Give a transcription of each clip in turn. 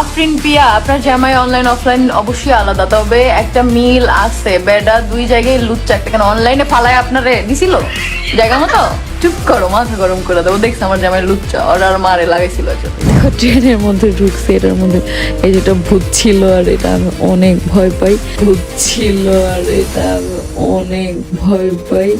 আফরিন পিয়া, আপনার জামাই online offline অবশ্যই আলাদা। তবে একটা মিল আছে। বেডা দুই জায়গায় লুচ্চা একটা কেন অনলাইনে ফালায় আপনারে? দিছিল? জায়গা মতো? চুপ করো, মাথা গরম করে দেবো দেখছি আমার জামাই লুচ্চা ওর আর মারে লাগাইছিল দেখো, ট্রেনের মধ্যে ঢুকছে, এটার মধ্যে। এই যেটা ভূত ছিল আর এটা আমি অনেক ভয় পাই। ভূত ছিল আর এটা আমি অনেক ভয় পাই।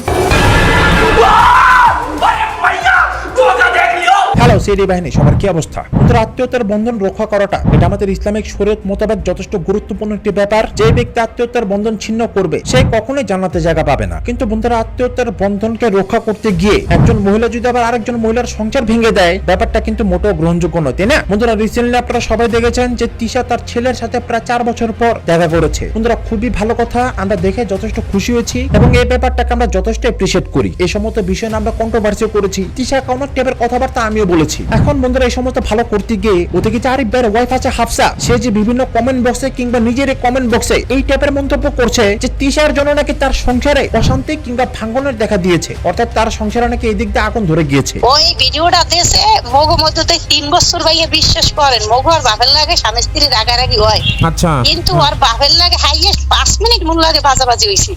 হ্যালো সিডি বাহিনী, সবার কি অবস্থা? বন্ধুরা আত্মীয়তার বন্ধন রক্ষা করাটা, এটা আমাদের ইসলামিক শরীয়ত মোতাবেক যথেষ্ট গুরুত্বপূর্ণ একটি ব্যাপার। যে ব্যক্তি আত্মীয়তার বন্ধন ছিন্ন করবে, সে কখনোই জান্নাতে জায়গা পাবে না। কিন্তু বন্ধুরা, আত্মীয়তার বন্ধনকে রক্ষা করতে গিয়ে একজন মহিলা যদি আবার আরেকজন মহিলার সংসার ভেঙে দেয়, ব্যাপারটা কিন্তু মোটেও গ্রহণযোগ্য নয়, তাই না? বন্ধুরা রিসেন্টলি আপনারা সবাই দেখেছেন যে তিশা তার ছেলের সাথে প্রায় চার বছর পর দেখা করেছে। বন্ধুরা, খুবই ভালো কথা, আমরা দেখে যথেষ্ট খুশি হয়েছি এবং এই ব্যাপারটাকে আমরা যথেষ্ট এপ্রিসিয়েট করি। এই সমস্ত বিষয় আমরা কন্ট্রোভার্সি করেছি। তিশা কোনো টাইপের কথাবার্তা আমিও বলেছি। এখন বন্ধুরা এই সমস্ত ভালো করতে গিয়ে ওদিকে যে আরিফ ভাইয়ের ওয়াইফ আছে হাফসা? সে যে বিভিন্ন কমেন্ট বক্সে কিংবা নিজের কমেন্ট বক্সে এই টাইপের মন্তব্য করছে যে তিশার জন্য নাকি তার সংসারে অশান্তি কিংবা ভাঙ্গনের দেখা দিয়েছে। অর্থাৎ তার সংসারে নাকি এই দিক দিয়ে আগুন ধরে গিয়েছে। ওই ভিডিওটা দেশে মগু মধ্যে তিন বছর ভাইয়া বিশ্বাস করেন মগু আর বাপের লাগে স্বামী স্ত্রী রাগারাগি হয় আচ্ছা। কিন্তু আর বাপের লাগে হাইয়েস্ট পাঁচ মিনিট মূল লাগে বাজাবাজি হয়েছে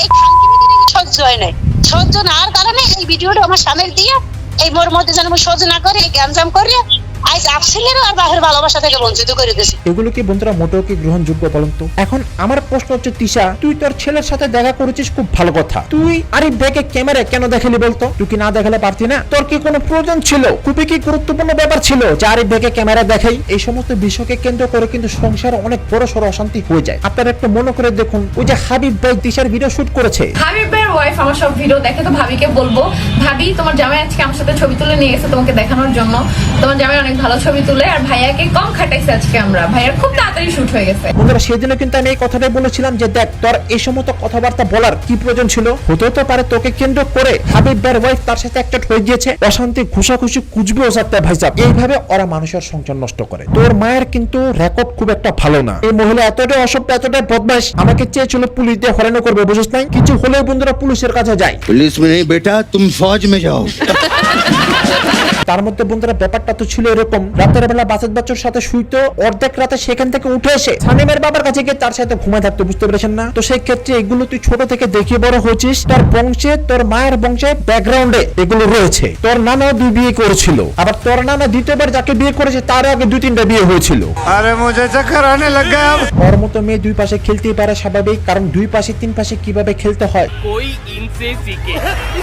এই খানকি সহ্য হয় নাই। সহ্য না আর কারণে এই ভিডিওটা আমার স্বামীর দিয়ে এই মোর মধ্যে যেন সহ্য না করি গ্যাঞ্জাম করি আজ আর ভালোবাসা থেকে বঞ্চিত করে দিয়েছি এগুলো কি বন্ধুরা মোটেও কি গ্রহণযোগ্য বলুন তো? এখন আমার প্রশ্ন হচ্ছে তিশা তুই তোর ছেলের সাথে দেখা করেছিস খুব ভালো কথা। তুই আরিফ ভাইকে ক্যামেরায় কেন দেখালি বলতো? তুই কি না দেখালে পারতি না? তোর কি কোনো প্রয়োজন ছিল? খুবই কি গুরুত্বপূর্ণ ব্যাপার ছিল যে আরিফ ভাইকে ক্যামেরা দেখাই? এই সমস্ত বিষয়কে কেন্দ্র করে কিন্তু সংসার অনেক বড় সড় অশান্তি হয়ে যায়। আপনারা একটু মনে করে দেখুন ওই যে হাবিব ভাই তিশার ভিডিও শুট করেছে। হাবিবের ওয়াইফ আমার সব ভিডিও দেখে, তো ভাবিকে বলব, ভাবি, তোমার জামাই আজকে আমার সাথে ছবি তুলে নিয়ে গেছে তোমাকে দেখানোর জন্য। তোমার জামাই অনেক ভালো ছবি তুলে, আর ভাইয়াকে কম খাটাইছে আজকে আমরা। ভাইয়ার খুব তাড়াতাড়ি শুট হয়ে গেছে। বন্ধুরা, সেদিনও কিন্তু আমি এই কথাটাই বলেছিলাম যে, দেখ, তোর এই সমস্ত কথাবার্তা বলার কি প্রয়োজন ছিল? হতেও তো পারে তোকে কেন্দ্র করে হাবিব বের ওয়াইফ তার সাথে একটা হয়ে গিয়েছে। অশান্তি, ঘুষাঘুষি কুচবেও সাথে ভাই সাহেব। এইভাবে ওরা মানুষের সংসার নষ্ট করে। তোর মায়ের কিন্তু রেকর্ড খুব একটা ভালো না। এই মহিলা এতটাই অসভ্য, এতটাই বদমাস আমাকে চেয়েছিল পুলিশ দিয়ে হরানো করবে, বুঝিস নাই? কিছু হলেও বন্ধুরা পুলিশের কাছে যায় पुलिस में नहीं बेटा तुम फौज में जाओ তার মধ্যে বন্ধুরা ব্যাপারটা তো ছিল এরকম। রাতের বেলা বাসেদ বাচ্চার সাথে শুইতো অর্ধেক রাতে সেখান থেকে উঠে এসে সানিমের বাবার কাছে গিয়ে তার সাথে ঘুমায় থাকতো বুঝতে পেরেছেন না? তো সেই ক্ষেত্রে এগুলো তুই ছোট থেকে দেখে বড় হয়েছিস তোর বংশে তোর মায়ের বংশে ব্যাকগ্রাউন্ডে এগুলো রয়েছে। তোর নানা দুই বিয়ে করেছিল আবার তোর নানা দ্বিতীয়বার যাকে বিয়ে করেছে তার আগে দুই তিনটা বিয়ে হয়েছিল। আরে মজা চক্কর আনে লাগা ওর মতো মেয়ে দুই পাশে খেলতেই পারে স্বাভাবিক কারণ দুই পাশে তিন পাশে কীভাবে খেলতে হয়? কই ইনসে সিকে?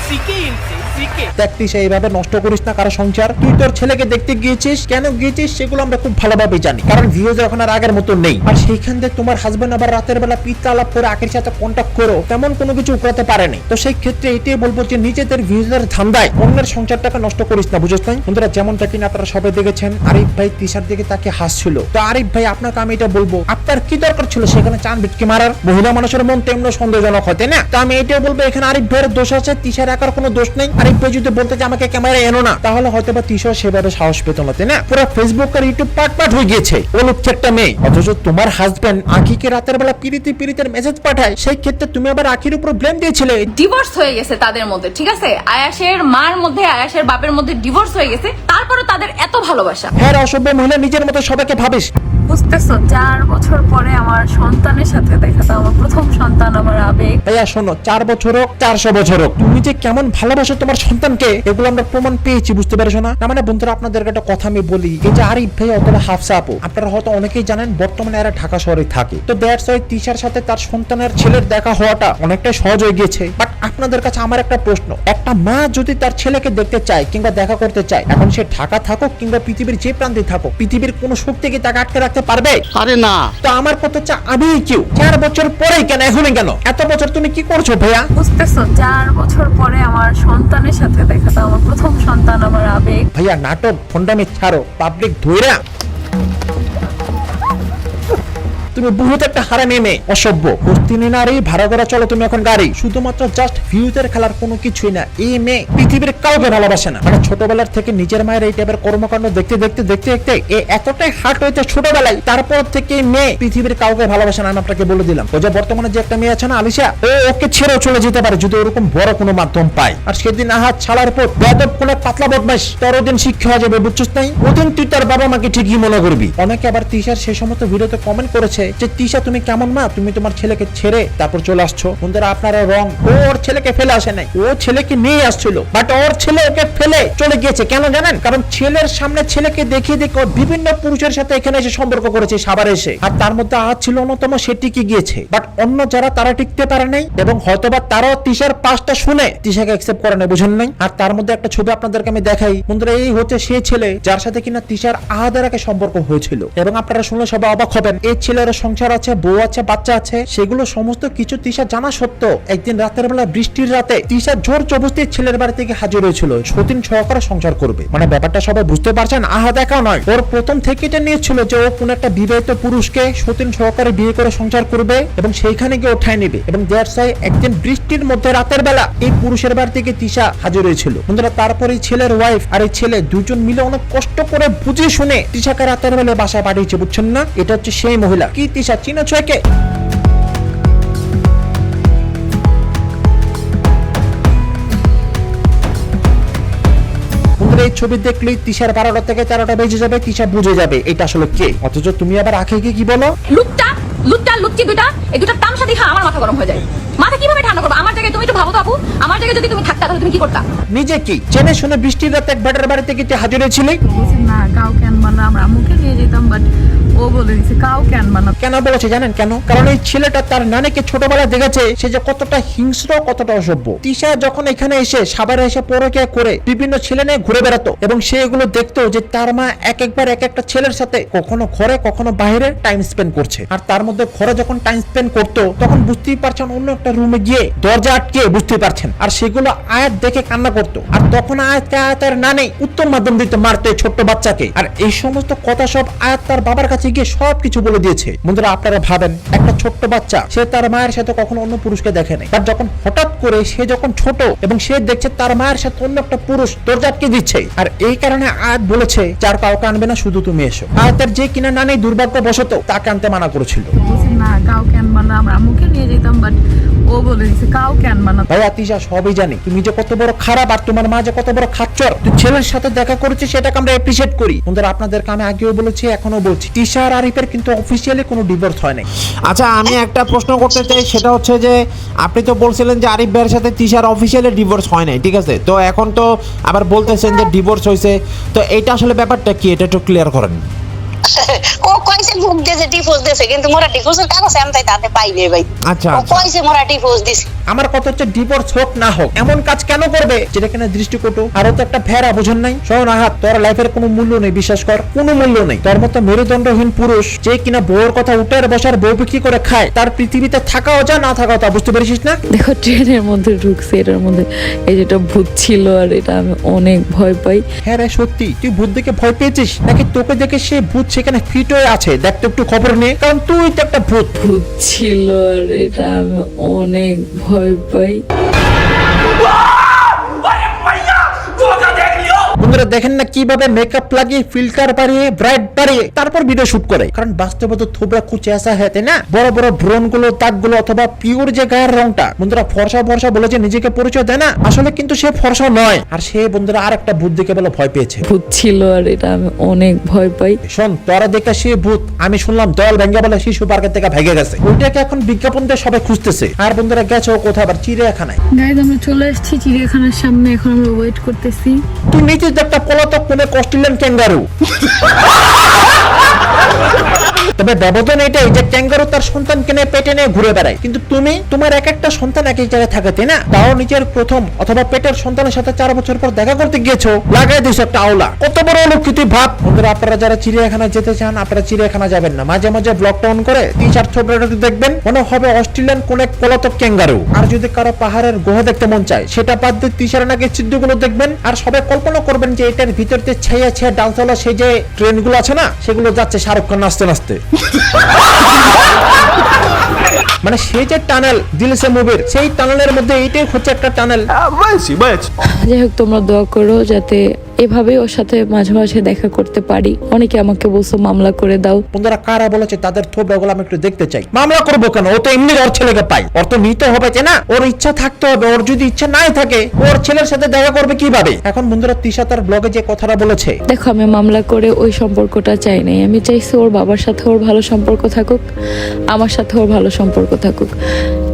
সিকে ইনসে সিকে। এইভাবে নষ্ট করিস না কারও সঙ্গে সংসার তুই তোর ছেলেকে দেখতে গিয়েছিস, কেন গিয়েছিস সেগুলো আমরা খুব ভালোভাবে জানি। কারণ ভিউজ এখন আর আগের মতো নেই। আর সেইখান থেকে তোমার হাজবেন্ড আবার রাতের বেলা পিতা আলাপ করে আখের সাথে কন্ট্যাক্ট করো, তেমন কোনো কিছু উকরাতে পারেনি তো সেই ক্ষেত্রে এটাই বলব যে নিজেদের ভিউজের ধান্দায় অন্যের সংসারটাকে নষ্ট করিস না, বুঝেছ নাই? বন্ধুরা, যেমনটা কিনা আপনারা সবাই দেখেছেন, আরিফ ভাই তিশার দিকে তাকে হাসছিল। তো আরিফ ভাই, আপনাকে আমি এটা বলব, আপনার কি দরকার ছিল সেখানে চান বিটকে মারার? মহিলা মানুষের মন তেমন সন্দেহজনক তাই না? তো আমি এটাই বলব, এখানে আরিফ ভাইয়ের দোষ আছে, তিশার একার কোনো দোষ নেই। আরিফ ভাই যদি বলতে যে আমাকে ক্যামেরা এনো না, তাহলে হয়তো বা তিশা সেভাবে সাহস পেত না তাই না? পুরো ফেসবুক আর ইউটিউব পাট পাট হয়ে গিয়েছে। ও লক্ষ্য একটা মেয়ে। অথচ তোমার হাজবেন্ড আখিকে রাতের বেলা পিড়িতে পিরিতের মেসেজ পাঠায় সেই ক্ষেত্রে তুমি আবার আখির উপর ব্লেম দিয়েছিলে। ডিভোর্স হয়ে গেছে তাদের মধ্যে ঠিক আছে? আয়াসের মার মধ্যে আয়াসের বাপের মধ্যে ডিভোর্স হয়ে গেছে। তারপরে তাদের এত ভালোবাসা। হ্যাঁ অসভ্য মহিলা নিজের মতো সবাইকে ভাবিস। বুঝতেছো? চার বছর পরে আমার সন্তানের সাথে দেখা তো আমার প্রথম সন্তান আমার আবেগ। ভাইয়া, শোনো, চার বছর হোক, চারশো বছর হোক, তুমি যে কেমন ভালোবাসো তোমার সন্তানকে, এগুলো আমরা প্রমাণ পেয়েছি, বুঝতে পেরেছ না? না মানে বন্ধুরা আপনাদের একটা কথা আমি বলি, এই যে আরিফ ভাই অথবা হাফসা আপু, আপনারা হয়তো অনেকেই জানেন, বর্তমানে এরা ঢাকা শহরে থাকে। তো দ্যাটস ওয়াই তিশার সাথে তার সন্তানের ছেলের দেখা হওয়াটা অনেকটাই সহজ হয়ে গিয়েছে। বাট আপনাদের কাছে আমার একটা প্রশ্ন। একটা মা যদি তার ছেলেকে দেখতে চায় কিংবা দেখা করতে চায় এখন সে ঢাকা থাকুক কিংবা পৃথিবীর যে প্রান্তে থাকুক পৃথিবীর কোনো শক্তি কি তাকে আটকে রাখতে পারবে? আরে না। তো আমার কথা হচ্ছে আমি কেউ। চার বছর পরে কেন এখন কেন? এত বছর তুমি কি করছ ভাইয়া? বুঝতেছো চার বছর পরে আমার সন্তানের সাথে দেখা আমার প্রথম সন্তান আমার আবেগ। ভাইয়া নাটক ফন্ডামে ছাড়ো পাবলিক ধৈরা তুমি বহুত একটা হারামি মেয়ে, অসভ্য। কুস্তিনি নারী, ভাড়া করা চলো তুমি এখন গাড়ি। শুধুমাত্র জাস্ট ভিউজের খেলার কোনো কিছুই না, এই মেয়ে পৃথিবীর কাউকে ভালোবাসে না। মানে ছোটবেলার থেকে নিজের মায়ের এই টাইপের কর্মকাণ্ড দেখতে দেখতে দেখতে দেখতে এ এতটাই হার্ট হয়েছে ছোটবেলায়, তারপর থেকে মেয়ে পৃথিবীর কাউকে ভালোবাসে না, আমি আপনাকে বলে দিলাম। ও যে বর্তমানে যে একটা মেয়ে আছে না, আলিশা, ও ওকে ছেড়েও চলে যেতে পারে যদি ওরকম বড় কোনো মাধ্যম পায়। আর সেদিন আহাত ছাড়ার পর বেদব কোনো পাতলা বদমাস তোর দিন শিক্ষা হয়ে যাবে, বুঝছিস নাই? ওদিন তুই তার বাবা মাকে ঠিকই মনে করবি। অনেকে আবার তিশার সে সমস্ত ভিডিওতে কমেন্ট করেছে যে, তিশা, তুমি কেমন মা? তুমি তোমার ছেলেকে ছেড়ে তারপর চলে আসছো। বন্ধুরা, আপনারা রং, ও ওর ছেলেকে ফেলে আসে নাই। ও ছেলেকে নিয়ে আসছিল। বাট ওর ছেলে ওকে ফেলে চলে গিয়েছে। কেন জানেন? কারণ ছেলের সামনে ছেলেকে দেখিয়ে দেখে বিভিন্ন পুরুষের সাথে এখানে এসে সম্পর্ক করেছে সাবার এসে। আর তার মধ্যে আজ ছিল অন্যতম, সে টিকে গিয়েছে। বাট অন্য যারা, তারা টিকতে পারে নাই। এবং হয়তোবা তারাও তিশার পাঁচটা শুনে তিশাকে অ্যাকসেপ্ট করে না বুঝেন নাই। আর তার মধ্যে একটা ছবি আপনাদেরকে আমি দেখাই। বন্ধুরা, এই হচ্ছে সে ছেলে, যার সাথে কিনা তিশার আহাদের আগে সম্পর্ক হয়েছিল। এবং আপনারা শুনলে সবাই অবাক হবেন। এই ছেলের সংসার আছে, বউ আছে, বাচ্চা আছে, সেগুলো সমস্ত কিছু তিশা জানা সত্ত্বেও একদিন রাতের বেলা বৃষ্টির রাতে তিশা জোর জবস্তি ছেলের বাড়ি থেকে হাজির হয়েছিল। সতীন সহকারে সংসার করবে। মানে ব্যাপারটা সবাই বুঝতে পারছেন? আহা দেখা নয়। ওর প্রথম থেকে এটা নিয়েছিল যে ও কোন একটা বিবাহিত পুরুষকে সতীন সহকারে বিয়ে করে সংসার করবে এবং সেইখানে গিয়ে ওঠায় নেবে। এবং দেয়ার সাই একদিন বৃষ্টির মধ্যে রাতের বেলা এই পুরুষের বাড়ি থেকে তিশা হাজির হয়েছিল। বন্ধুরা তারপরে ছেলের ওয়াইফ আর এই ছেলে দুজন মিলে অনেক কষ্ট করে বুঝে শুনে তিশাকে রাতের বেলা বাসায় পাঠিয়েছে, বুঝছেন না? এটা হচ্ছে সেই মহিলা। তিশা চিনেছ একে বন্ধুরা এই ছবি দেখলেই তিশার বারোটা থেকে তেরোটা বেজে যাবে তিশা বুঝে যাবে এটা আসলে কে। অথচ তুমি আবার আখে গিয়ে কি বলো? দুটা এই দুটা তামসা দেখা আমার মাথা গরম হয়ে যায়। মাথা কীভাবে ঠান্ডা করব? আমার জায়গায় তুমি একটু ভাবো তো আপু। আমার জায়গায় যদি তুমি থাকতা তাহলে তুমি কি করতা? নিজে কি? জেনে শুনে বৃষ্টির রাতে এক বেটার বাড়িতে গিয়ে হাজির হয়েছিলে? না কাউকে আনবা না আমরা নিয়ে যেতাম বাট ও বলে দিছে কাউকে আনবা না কেন বলেছে জানেন? কেন? কারণ এই ছেলেটা তার নানিকে ছোটবেলায় দেখেছে, সে যে কতটা হিংস্র, কতটা অসভ্য। তিশা যখন এখানে এসে সাবারে এসে পরকে করে বিভিন্ন ছেলে নিয়ে ঘুরে বেড়াতো এবং সে এগুলো দেখতো যে তার মা এক একবার এক একটা ছেলের সাথে কখনো ঘরে, কখনো বাইরে টাইম স্পেন্ড করছে। আর তার মধ্যে ঘরে যখন টাইম স্পেন্ড করতো, তখন বুঝতেই পারছেন অন্য একটা রুমে গিয়ে দরজা আটকে বুঝতে পারছেন। আর সেগুলো আয়াত দেখে কান্না করতো। আর তখন আয়াতকে আয়াতের নানে উত্তর মাধ্যম দিতে মারতে ছোট্ট বাচ্চাকে। আর এই সমস্ত কথা সব আয়াত তার বাবার কাছে গিয়ে সবকিছু বলে দিয়েছে। বন্ধুরা, আপনারা ভাবেন, একটা ছোট্ট বাচ্চা, সে তার মায়ের সাথে কখনো অন্য পুরুষকে দেখে নাই। তার যখন হঠাৎ করে সে যখন ছোট এবং সে দেখছে তার মায়ের সাথে অন্য একটা পুরুষ দরজাটকে দিচ্ছে, আর এই কারণে আয়াত বলেছে, যার কাউকে আনবে না, শুধু তুমি এসো। আয়াতের যে কিনা নানি দুর্ভাগ্য বশত তাকে আনতে মানা করেছিল। না কাউকে আনবা না আমরা আম্মুকে নিয়ে যেতাম বাট ও বলে দিছে কাউকে আনবা না ভাই আতিশা সবই জানি। তুমি যে কত বড় খারাপ আর তোমার মা যে কত বড় খাচ্চর তুই ছেলের সাথে দেখা করেছিস সেটাকে আমরা করি। বন্ধুরা আপনাদেরকে আমি আগেও বলেছি এখনও বলছি। তিশা আর আরিফের কিন্তু অফিসিয়ালি কোনো ডিভোর্স হয় নাই। আচ্ছা আমি একটা প্রশ্ন করতে চাই সেটা হচ্ছে যে আপনি তো বলছিলেন যে আরিফ ভাইয়ের সাথে তিশার অফিসিয়ালি ডিভোর্স হয় নাই ঠিক আছে? তো এখন তো আবার বলতেছেন যে ডিভোর্স হয়েছে তো এটা আসলে ব্যাপারটা কি? এটা একটু ক্লিয়ার করেন। ও কইছে মুখ কিন্তু মোরা কাগজ আমি তাই তাতে পাইনি ভাই। আচ্ছা, ও আচ্ছা। কইছে মোরা দিছে। আমার কথা হচ্ছে ডিভোর্স হোক না হোক এমন কাজ কেন করবে যেটা কিনা দৃষ্টিকটু আর তো একটা বুঝুন নাই? শোন আহাত তোর লাইফের কোনো মূল্য নেই বিশ্বাস কর কোনো মূল্য নেই। তোর মতো মেরুদণ্ডহীন পুরুষ যে কিনা বউর কথা উঠে বসার বউ বিক্রি করে খায় তার পৃথিবীতে থাকাও যা না থাকাও তা বুঝতে পেরেছিস না? দেখো ট্রেনের মধ্যে ঢুকছে এটার মধ্যে এই যেটা ভূত ছিল আর এটা আমি অনেক ভয় পাই। হ্যাঁ রে সত্যি তুই ভূত দেখে ভয় পেয়েছিস? নাকি তোকে দেখে সে ভূত সেখানে ফিট হয়ে আছে। দেখ তো একটু খবর নিয়ে কারণ তুই তো একটা ভূত। ভূত ছিল আর এটা আমি অনেক ভয় পাই। বন্ধুরা দেখেন না কীভাবে মেকআপ লাগিয়ে ফিল্টার বাড়িয়ে ব্রাইট বাড়িয়ে তারপর ভিডিও শুট করে। কারণ বাস্তবে তো থোবরা কুচে আসা হয় তাই না? বড় বড় ব্রনগুলো দাগগুলো অথবা পিওর যে গায়ের রংটা বন্ধুরা ফর্সা ফর্সা বলে যে নিজেকে পরিচয় দেয় না আসলে কিন্তু সে ফর্সা নয়। আর সে বন্ধুরা আর একটা ভূত দেখে বলে ভয় পেয়েছে। ভূত ছিল আর এটা আমি অনেক ভয় পাই। শোন তোরা দেখে সে ভূত আমি শুনলাম দল ভেঙ্গে বলে শিশু পার্কের থেকে ভেঙে গেছে। ওইটাকে এখন বিজ্ঞাপন দিয়ে সবাই খুঁজতেছে। আর বন্ধুরা গেছে ও কোথাও আবার? চিড়িয়াখানায়। গাইজ আমরা চলে এসেছি চিড়িয়াখানার সামনে এখন আমরা ওয়েট করতেছি। তুই যে একটা পলাতক কোনে অস্ট্রেলিয়ান ক্যাঙ্গারু তবে ব্যবধান এটাই যে ক্যাঙ্গারু তার সন্তানকে নিয়ে পেটে নিয়ে ঘুরে বেড়ায়। কিন্তু তুমি, তোমার এক একটা সন্তান এক এক জায়গায় থাকে, তাই না? তাও নিজের প্রথম অথবা পেটের সন্তানের সাথে চার বছর পর দেখা করতে গিয়েছো লাগাই দিস একটা আওলা। কত বড় অলক্ষিত ভাব। বন্ধুরা, আপনারা যারা চিড়িয়াখানায় যেতে চান, আপনারা চিড়িয়াখানা যাবেন না। মাঝে মাঝে ব্লক অন করে তিন চার ছোটটা দেখবেন, মনে হবে অস্ট্রেলিয়ান কোন এক পলাতক ক্যাঙ্গারু। আর যদি কারও পাহাড়ের গুহা দেখতে মন চায়, সেটা বাদ দিয়ে তিসার নাকি চিত্রগুলো দেখবেন। আর সবাই কল্পনা করবেন যে এটার ভিতর দিয়ে ছাইয়া ছাইয়া ডালতলা সেই যে ট্রেনগুলো আছে না, সেগুলো যাচ্ছে শাহরুখ খান নাচতে নাচতে। মানে সে যে টানেল দিলসে মুভির সেই টানেলের মধ্যে এইটাই হচ্ছে একটা টানেল। যাই হোক তোমরা দোয়া করো যাতে এভাবে ওর সাথে মাঝে মাঝে দেখা করতে পারি। অনেকে আমাকে বলছো মামলা করে দাও। বন্ধুরা কারা বলেছে তাদের থোবরাগুলো আমি একটু দেখতে চাই। মামলা করব কেন? ও তো এমনি ওর ছেলেকে পাই ওর তো নিতে হবে যে না? ওর ইচ্ছা থাকতে হবে। ওর যদি ইচ্ছা নাই থাকে ওর ছেলের সাথে দেখা করবে কীভাবে? এখন বন্ধুরা তিশা তার ব্লগে যে কথাটা বলেছে। দেখো আমি মামলা করে ওই সম্পর্কটা চাই নাই। আমি চাইছি ওর বাবার সাথে ওর ভালো সম্পর্ক থাকুক আমার সাথে ওর ভালো সম্পর্ক থাকুক।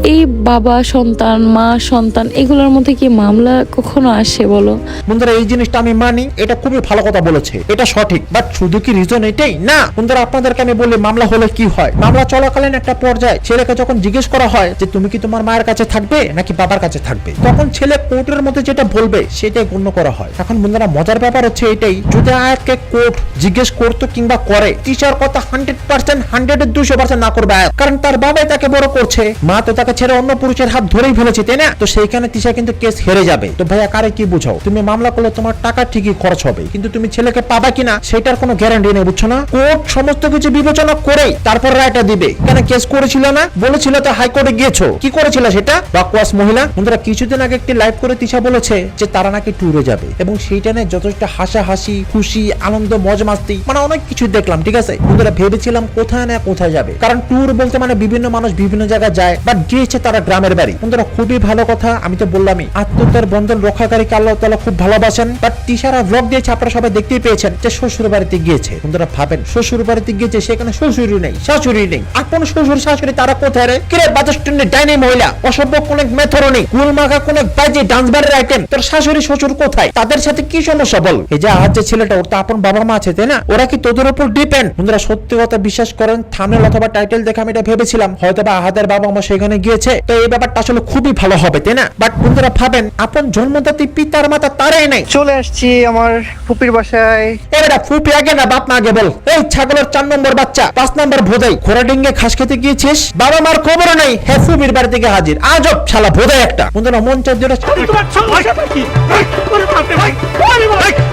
এই বাবা সন্তান মা সন্তান এগুলোর মধ্যে কি মামলা কখনো আসে বলো? বন্ধুরা এই জিনিসটা আমি মানি এটা খুবই ভালো কথা বলেছে, এটা সঠিক। বাট শুধু কি রিজন এটাই? না। বন্ধুরা আপনাদেরকে আমি বলি মামলা হলে কি হয়? মামলা চলাকালীন একটা পর্যায়ে ছেলেকে যখন জিজ্ঞেস করা হয় যে, তুমি কি তোমার মায়ের কাছে থাকবে নাকি বাবার কাছে থাকবে? তখন ছেলে কোর্টের মধ্যে যেটা বলবে, সেটাই গণ্য করা হয়। এখন বন্ধুরা মজার ব্যাপার হচ্ছে এটাই, যদি আয়াতকে কোর্ট জিজ্ঞেস করতো কিংবা করে, টিচার কথা হান্ড্রেড পার্সেন্ট হান্ড্রেড এর দুশো পার্সেন্ট না করবে আয়াত। কারণ তার বাবাই তাকে বড় করছে, মা তো তাকে ছেড়ে অন্য পুরুষের হাত ধরেই ফেলেছে, তাই না? তো সেইখানে তিশা কিন্তু কেস হেরে যাবে। তো ভাইয়া, কারে কি বুঝাও? তুমি মামলা করলে তোমার টাকা ঠিকই খরচ হবে। কিন্তু তুমি ছেলেকে পাবা কিনা, সেটার কোনো গ্যারান্টি নেই, বুঝছ না? কোর্ট সমস্ত কিছু বিবেচনা করেই তারপর রায়টা দিবে। কেন কেস করেছিল না? বলেছিল তো হাইকোর্টে গিয়েছো। কি করেছিল সেটা? বাকওয়াস মহিলা। বন্ধুরা, কিছুদিন আগে একটি লাইভ করে তিশা বলেছে যে তারা নাকি ট্যুরে যাবে। এবং সেইটা নিয়ে যথেষ্ট হাসাহাসি, খুশি, আনন্দ, মজ মাস্তি মানে অনেক কিছু দেখলাম, ঠিক আছে? বন্ধুরা, ভেবেছিলাম কোথায় না কোথায় যাবে। কারণ ট্যুর বলতে মানে বিভিন্ন মানুষ বিভিন্ন জায়গায় যায় বাট গিয়েছে তারা গ্রামের বাড়ি। বন্ধুরা, খুবই ভালো কথা, আমি তো বললামই আত্মীয়তার বন্ধন রক্ষাকারীকে আল্লাহ তাআলা খুব ভালোবাসেন বাট তিশারা ব্লগ দিয়েছে আপনারা সবাই দেখতেই পেয়েছেন যে শ্বশুর বাড়িতে গিয়েছে। বন্ধুরা ভাবেন, শ্বশুর বাড়িতে গিয়েছে সেখানে শ্বশুরই নেই, শাশুড়ি নেই। আপন শ্বশুর শাশুড়ি তারা কোথায় রে? কিরে বাজার স্ট্যান্ডে ডাইনি মহিলা, অসভ্য কোন মেথরও নেই মাখা কোন বাজে ডান্স বারের আইটেম তোর শাশুড়ি, শ্বশুর কোথায়? তাদের সাথে কি সমস্যা বল? এই যে আজ যে ছেলেটা, ওর তো আপন বাবা মা আছে, তাই না? ওরা কি তোদের উপর ডিপেন্ড বন্ধুরা সত্যি কথা বিশ্বাস করেন থামেল অথবা টাইটেল দেখে আমি এটা ভেবেছিলাম হয়তো বা আহাদের বাবা মা সেখানে গিয়েছে, তো এই ব্যাপারটা আসলে খুবই ভালো হবে, তাই না? বাট বন্ধুরা ভাবেন, আপন জন্মদাতি পিতার মাতা তারাই নাই। চলে আসছি আমার ফুপির বাসায়। ফুপি আগে না বাপ মা আগে বল। এই ছাগলের চার নম্বর বাচ্চা, পাঁচ নম্বর ভোদাই ডিঙ্গে ঘাস খেতে গিয়েছিস? বাবা মার খবর নেই। ফুপির বাড়ি থেকে হাজির। আজব শালা ভোদাই একটা। মন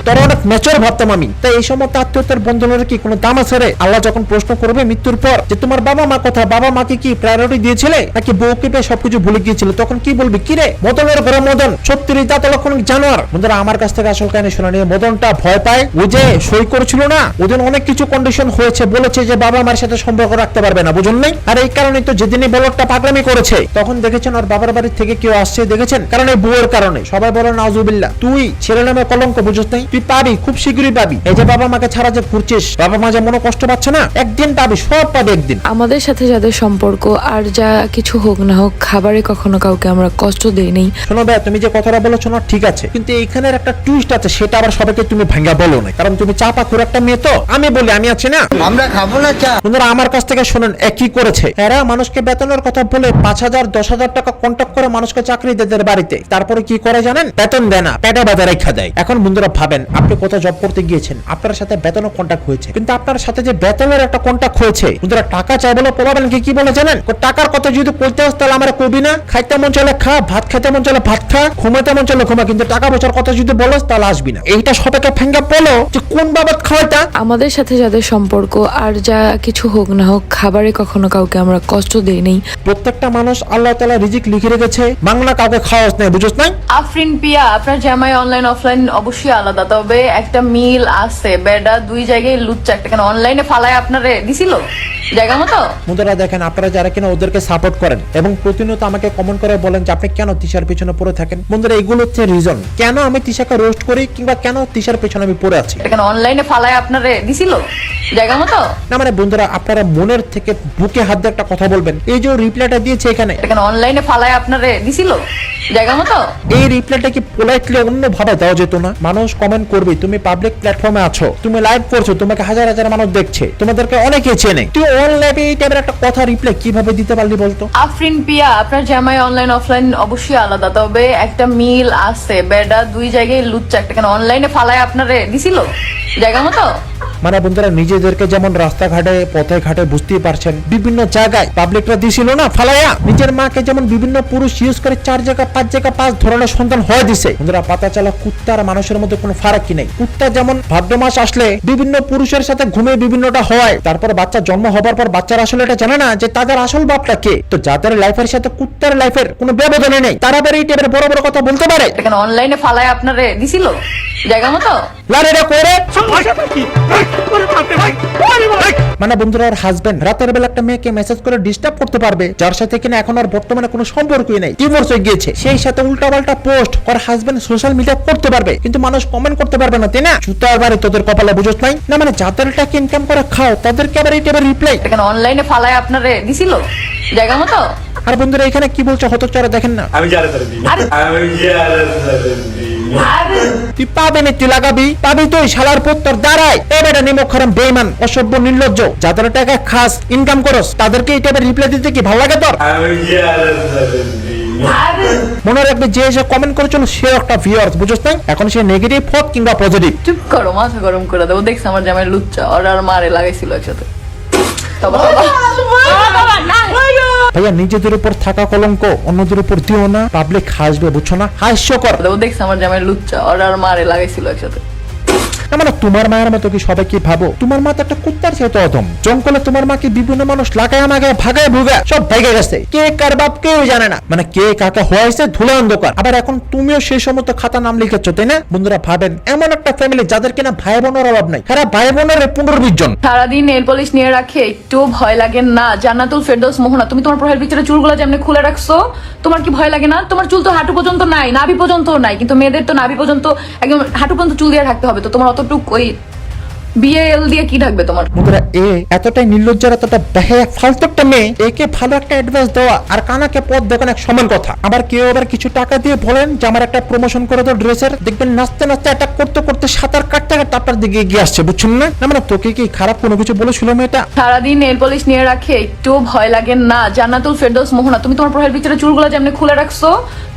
তোর অনেক ভাবতাম আমি। তাই এই আত্মীয়তার বন্ধনের কি কোনো দাম আছে রে? আল্লাহ যখন প্রশ্ন করবে মৃত্যুর পর, যে তোমার বাবা মা কথা, বাবা মাকে কি প্রায়োরিটি দিয়েছিলে? নাকি বউকে পেয়ে সবকিছু ভুলে গিয়েছিল? তখন কি বলবি? কি রে? মদনের ঘরে মদন সত্যি দাঁত লক্ষণ জানোয়ার। বন্ধুরা, আমার কাছ থেকে আসল কাহিনী শোনা নিয়ে মদনটা ভয় পায়। ও যে সই করেছিল না ওদের অনেক কিছু কন্ডিশন হয়েছে বলেছে যে বাবা মার সাথে সম্পর্ক রাখতে পারবে না বুঝুন নাই? আর এই কারণে তো যেদিনই পাগলামি করেছে তখন দেখেছেন বাবার বাড়ি থেকে কেউ আসছে দেখেছেন? কারণ এই বউয়ের কারণে। সবাই বলে নাউজুবিল্লাহ তুই ছেলে নামে কলঙ্ক বুঝছ নাই? তুই পাবি খুব শীঘ্রই পাবি। এই যে বাবা মাকে ছাড়া যে ঘুরছিস বাবা মা যে মনে কষ্ট পাচ্ছে না একদিন পাবি সব পাবি একদিন। আমাদের সাথে যাদের সম্পর্ক আর যা কিছু হোক না হোক খাবারে কখনো কাউকে আমরা কষ্ট দেই নেই। শোনো ভাই তুমি যে কথাটা বলেছ না ঠিক আছে। কিন্তু এইখানের একটা টুইস্ট আছে সেটা আবার সবাইকে তুমি ভাঙ্গা বলো না কারণ তুমি চাপা খুর একটা মেয়ে তো। আমি বলি আমি আছি না। আমরা খাব না চা। বন্ধুরা আমার কাছ থেকে শোনেন এ কি করেছে? এরা মানুষকে বেতনের কথা বলে পাঁচ হাজার দশ হাজার টাকা কন্ট্যাক্ট করে মানুষকে চাকরি দেয় বাড়িতে। তারপরে কি করে জানেন? বেতন দেয় না পেটে বাজার রেখা দেয়। এখন বন্ধুরা ভাবেন আপনি কোথাও জব করতে গিয়েছেন? আপনার সাথে বেতনও কন্ট্যাক্ট হয়েছে। কিন্তু আপনার সাথে যে বেতনের একটা কন্ট্যাক্ট হয়েছে বন্ধুরা টাকা চাই বলে পড়াবেন কি কি বলে জানেন? টাকার কথা যদি কইতে আসতে তাহলে আমার কবি না। খাইতে মন চলে খা ভাত খাইতে মন চলে ভাত খা ঘুমাইতে মন চলে ঘুমা। কিন্তু টাকা পয়সার কথা যদি বলো তাহলে আসবি না। এইটা সবাইকে ফেঙ্গা বলো যে কোন বাবদ খাওয়াইতা আমাদের সাথে যাদের সম্পর্ক আর যা কিছু হোক না হোক খাবারে কখনো কাউকে আমরা কষ্ট দেই নেই। প্রত্যেকটা মানুষ আল্লাহ তালা রিজিক লিখে রেখেছে। বাংলা কাউকে খাওয়াস নাই বুঝছ নাই? আফরিন পিয়া আপনার জামাই অনলাইন অফলাইন অবশ্যই আলাদা। তবে একটা মিল আছে বেডা দুই জায়গায় লুচ্চা। একটা কেন অনলাইনে ফালায় আপনারে? দিছিল? জায়গা মতো? বন্ধুরা দেখেন আপনারা যারা কিনা ওদেরকে সাপোর্ট করেন এবং প্রতিনিয়ত আমাকে কমেন্ট করে বলেন যে আপনি কেন তিশার পিছনে পড়ে থাকেন। বন্ধুরা এগুলো হচ্ছে রিজন কেন আমি তিশাকে রোস্ট করি? কিংবা কেন তিশার পিছনে আমি পড়ে আছি? এটা কেন অনলাইনে ফালায় আপনারে দিছিল? জায়গা মতো? না মানে বন্ধুরা আপনারা মনের থেকে বুকে হাত দিয়ে একটা কথা বলবেন। এই যে রিপ্লাইটা দিয়েছে এখানে। এটা কেন অনলাইনে ফালায় আপনারে দিছিল? জায়গা মতো? এই রিপ্লাইটা কি পোলাইটলি দেওয়া যেত না? মানুষ কমেন্ট করবে তুমি পাবলিক প্ল্যাটফর্মে আছো তুমি লাইভ করছ তোমাকে হাজার হাজার মানুষ দেখছে তোমাদেরকে অনেকে চেনে। তুই অনলাইনে এই টাইপের একটা কথা রিপ্লাই কীভাবে দিতে পারলি বলতো? আফরিন পিয়া আপনার জামাই অনলাইন অফলাইন অবশ্যই আলাদা। তবে একটা মিল আছে বেডা দুই জায়গায় লুচ্চা একটা কেন অনলাইনে ফালায় আপনারে দিছিল? জায়গা মতো? মানে বন্ধুরা নিজেদেরকে যেমন রাস্তাঘাটে পথে ঘাটে বুঝতেই পারছেন বিভিন্ন জায়গায় পাবলিকরা দিছিল না ফালাইয়া। নিজের মাকে যেমন বিভিন্ন পুরুষ ইউজ করে চার জায়গা পাঁচ জায়গা পাঁচ ধরনের সন্তান হয়ে দিছে। বন্ধুরা পাতা চালা কুত্তা আর মানুষের মধ্যে কোনো ফারাক কি নেই। কুত্তা যেমন ভাদ্র মাস আসলে বিভিন্ন পুরুষের সাথে ঘুমে বিভিন্নটা হয় তারপর বাচ্চা জন্ম হবার পর বাচ্চারা আসলে এটা জানে না যে তাদের আসল বাপটা কে। তো যাদের লাইফের সাথে কুত্তার লাইফের কোনো ব্যবধানে নেই তারা বের এই টাইপের বড় বড় কথা বলতে পারে? অনলাইনে ফালায় আপনারে দিছিল? জায়গা মতো? লারেরা করে মানে বন্ধুরা ওর হাজবেন্ড রাতের বেলা একটা মেয়েকে মেসেজ করে ডিস্টার্ব করতে পারবে যার সাথে কিনা এখন আর বর্তমানে কোনো সম্পর্কই নেই। ডিভোর্স হয়ে গিয়েছে। সেই সাথে উল্টা পাল্টা পোস্ট ওর হাজবেন্ড সোশ্যাল মিডিয়া করতে পারবে কিন্তু মানুষ কমেন্ট করতে পারবে না তাই না? জুতার বাড়ি তোদের কপালে বুঝোস নাই? না মানে যাদের টাকা ইনকাম করে খাও তাদেরকে আবার এই টাইপের রিপ্লাই এখানে অনলাইনে ফালায় আপনারে? দিছিল? জায়গা মতো? আর বন্ধুরা এখানে কি বলছে হতচারা দেখেন না। আরে আরে তুই পাবি না তুই লাগাবি পাবি তুই শালার পুত তোর দাঁড়ায় এবারে নিমক খারাম বেইমান অসভ্য নির্লজ্জ যাদের টাকা খাস ইনকাম করস তাদেরকে এই টাইপের রিপ্লাই দিতে কি ভালো লাগে তোর মনে রাখবে যে যে কমেন্ট করেছিল সে একটা ভিউয়ার্স বুঝছ নাই এখন সে নেগেটিভ হোক কিংবা পজিটিভ চুপ করো মাথা গরম করে দেবো দেখছি আমার জামাই লুচ্চা আর মারে লাগাইছিল একসাথে তবে ভাইয়া, নিজেদের উপর থাকা কলঙ্ক, অন্যদের উপর দিও না পাবলিক হাসবে, বুঝছ না? হাস্যকর। দেখছি আমার জামাই লুচ্চা, ওর আর মারে লাগাইছিল একসাথে। মানে তোমার মায়ের মতো কি সবাই কি ভাবো? তোমার মা তো একটা কুত্তার সাথে অদম জঙ্গলে তোমার মাকে বিভিন্ন মানুষ লাগায় মাগায় ভাগায় ভুগা সব ভেগে গেছে। কে কার বাপ কেউ জানে না। মানে কে কাকে হয়েছে ধুলে অন্ধকার। আবার এখন তুমিও সেই সমস্ত খাতা নাম লিখেছো, তাই না? বন্ধুরা, ভাবেন, এমন একটা ফ্যামিলি যাদের কিনা ভাই বোনের অভাব নাই। তারা ভাই বোনের পনেরো বিশ জন সারাদিন নেল পলিশ নিয়ে রাখে, একটু ভয় লাগে না। জান্নাতুল ফেরদৌস মোহনা, তুমি তোমার প্রোফাইল পিকচারে চুলগুলো যেমনি খুলে রাখছো, তোমার কি ভয় লাগে না? তোমার চুল তো হাঁটু পর্যন্ত নাই, নাভি পর্যন্ত নাই। কিন্তু মেয়েদের তো নাভি পর্যন্ত একদম হাঁটু পর্যন্ত চুল দিয়ে রাখতে হবে। তো তোমার অতটুক ওই বিএল দিয়ে কি তোমার? বন্ধুরা এ এতটাই এতটা বেহায়া ফালতু একটা মেয়ে একে ভালো একটা অ্যাডভাইস দেওয়া আর কানাকে পথ দেখানো এক সমান কথা। আবার কেউ আবার কিছু টাকা দিয়ে বলেন যে আমার একটা প্রমোশন করে দাও ড্রেসের দেখবেন নাচতে নাচতে অ্যাটাক করতে করতে সাঁতার কাটতে কাটতে আপনার দিকে এগিয়ে আসছে বুঝছেন না? না মানে তোকে কি খারাপ কোনো কিছু বলেছিল মেয়েটা? সারাদিন নেল পলিশ নিয়ে রাখে একটু ভয় লাগে না। জান্নাতুল ফেরদৌস মোহনা তুমি তোমার প্রোফাইল পিকচারে চুলগুলো যেমনি খুলে রাখছো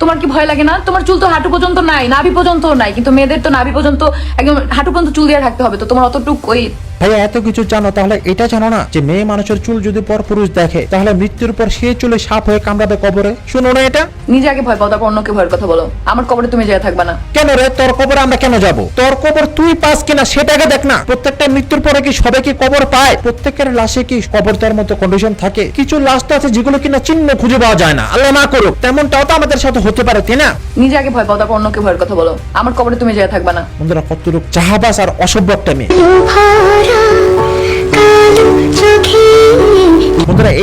তোমার কি ভয় লাগে না? তোমার চুল তো হাঁটু পর্যন্ত নাই নাভি পর্যন্ত নাই কিন্তু মেয়েদের তো নাভি পর্যন্ত একদম হাঁটু পর্যন্ত চুল দিয়ে থাকতে হবে তো তোমার অতটুক ওই ভাইয়া এত কিছু জানো তাহলে এটা জানো না যে মেয়ে মানুষের চুল যদি পর পুরুষ দেখে তাহলে মৃত্যুর পর সে চুলে সাপ হয়ে কামড়াবে কবরে? শুনো না এটা। নিজে আগে ভয় পাও তারপর অন্যকে ভয়ের কথা বলো। আমার কবরে তুমি যেয়ে থাকবে না। কেন রে তোর কবরে আমরা কেন যাব? তোর কবর তুই পাস কিনা সেটাকে দেখ না। প্রত্যেকটা মৃত্যুর পরে কি সবাই কি কবর পায়? প্রত্যেকের লাশে কি কবর দেওয়ার মতো কন্ডিশন থাকে? কিছু লাশ তো আছে যেগুলো কিনা চিহ্ন খুঁজে পাওয়া যায় না। আল্লাহ না করুক তেমনটাও তো আমাদের সাথে হতে পারে তাই না? নিজে আগে ভয় পাও তারপর অন্যকে ভয়ের কথা বলো। আমার কবরে তুমি যেয়ে থাকবে না। বন্ধুরা কতটুক চাহাবাস আর অসভ্য একটা মেয়ে।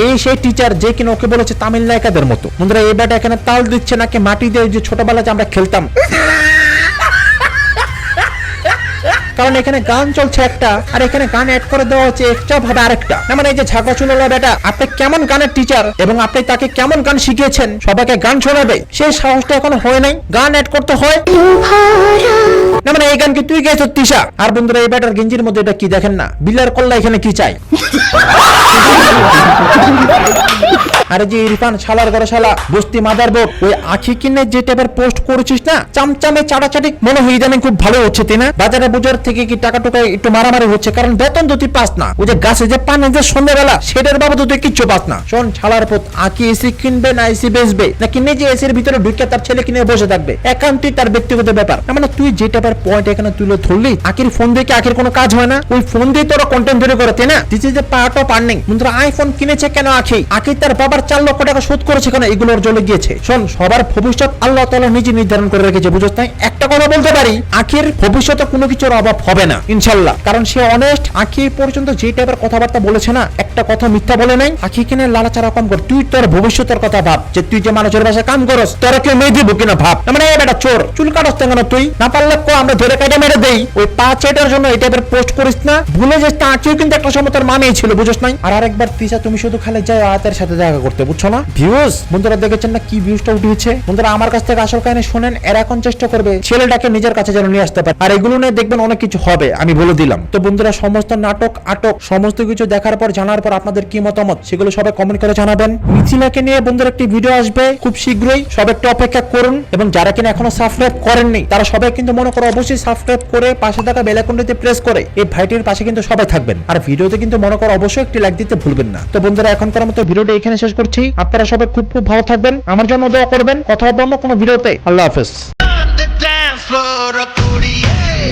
এই সেই টিচার যে কিনা ওকে বলেছে তামিল নায়িকাদের মতো। বন্ধুরা, এই ব্যাটা এখানে তাল দিচ্ছে নাকি মাটি দিয়ে যে ছোটবেলাতে আমরা খেলতাম? কারণ এখানে গান চলছে একটা, আর এখানে গান অ্যাড করে দেওয়া হচ্ছে এক্সট্রা ভাবে আরেকটা। না মানে এই যে ঝাঁকা চুলোলা বেটা, আপনি কেমন গানের টিচার এবং আপনি তাকে কেমন গান শিখিয়েছেন, সবাইকে গান শোনাবে, সেই সাহসটা এখনও হয় নাই। গান অ্যাড করতে হয়। না মানে এই গান কি তুই গেছো তিশা? আর বন্ধুরা, এই গেঞ্জির মধ্যে এটা কি দেখেন না? বিলার কল্লা এখানে কি চাই? আরে যে ইরফান, শালার ঘরে শালা বস্তি মাদার বোর্ড ওই আখি কিনে যে টাইপের পোস্ট করেছিস না, চামচামে চাটাচাটি, মনে হয় ইদানিং খুব ভালো হচ্ছে, তাই না? বাজারে বুজার থেকে কি টাকা টুকা একটু মারামারি হচ্ছে? কারণ বেতন তো তুই পাস না। ওই যে গাছে যে পান, যে সন্ধ্যাবেলা, সেটার বাবদ তুই কিচ্ছু পাস না। শোন, শালার পথ আখি এসি কিনবে না এসি বেচবে? নাকি নিজে এসির ভিতরে ঢুকে তার ছেলে কিনে বসে থাকবে? একান্তই তার ব্যক্তিগত ব্যাপার। মানে তুই যে টাইপের পয়েন্ট এখানে তুলে ধরলি, আখির ফোন দিয়ে কি আখির কোনো কাজ হয় না? ওই ফোন দিয়ে তোরা কন্টেন্ট তৈরি করে, তাই না? This is a part of earning বন্ধুরা আইফোন কিনেছে কেন আখি? আখি তার বাবার চার লক্ষ টাকা শোধ করেছে কেন? এগুলোর জলে গিয়েছে। শোন, সবার ভবিষ্যৎ আল্লাহ তাআলা নিজে নির্ধারণ করে রেখেছে বুঝছ তাই? একটা কথা বলতে পারি, আখির ভবিষ্যতে কোনো কিছুর অভাব হবে না। ইনশাল্লাহ। কারণ সে অনেস্ট এই পর্যন্ত যে টাইপের কথাবার্তা বলেছে না একটা কথা মিথ্যা বলে নাই। আখি কিনে লালাচারা কম কর তুই তোর ভবিষ্যতের কথা ভাব যে তুই যে মানুষের বাসায় কাম করস তোর কেউ মেয়ে দিব কিনা ভাব। মানে এই বেটা চোর চুল কাটস কেন তুই? না পারলে কো আমরা ধরে কাটে মেরে দেই। ওই পাঁচ এটার জন্য এই টাইপের পোস্ট করিস না। ভুলে যাস তা আখিও কিন্তু একটা সময় তোর মানেই ছিল বুঝছ নাই? আর আরেকবার তিশা তুমি শুধু খালি যাই আয়াতের সাথে দেখা করতে বুঝছ না? ভিউজ বন্ধুরা দেখেছেন না কি ভিউজটা উঠিয়েছে? বন্ধুরা আমার কাছ থেকে আসল কাহিনী শোনেন এরা এখন চেষ্টা করবে ছেলেটাকে নিজের কাছে যেন নিয়ে আসতে পারে। আর এগুলো নিয়ে দেখবেন অনেক কিছু হবে, আমি বলে দিলাম। তো বন্ধুরা, সমস্ত নাটক, আটক, সমস্ত কিছু দেখার পর জানার পর আপনাদের কি মতামত? সেগুলো সবাই কমেন্ট করে জানাবেন। মিথিলাকে নিয়ে বন্ধুরা একটি ভিডিও আসবে খুব শীঘ্রই। সব একটু অপেক্ষা করুন এবং যারা কিনা এখনও সাবস্ক্রাইব করেননি, তারা সবাই কিন্তু মনে করো অবশ্যই সাবস্ক্রাইব করে পাশে থাকা বেল প্রেস করে। এই ভাইটির পাশে কিন্তু সবাই থাকবেন। আর ভিডিওতে কিন্তু মনে করো অবশ্যই একটি লাইক দিতে ভুলবেন না। তো বন্ধুরা, এখনকার মতো ভিডিওটা এখানে শেষ করছি। আপনারা সবাই খুব খুব ভালো থাকবেন। আমার জন্য দোয়া করবেন। কথা অন্য কোনো ভিডিওতে। আল্লাহ হাফেজ।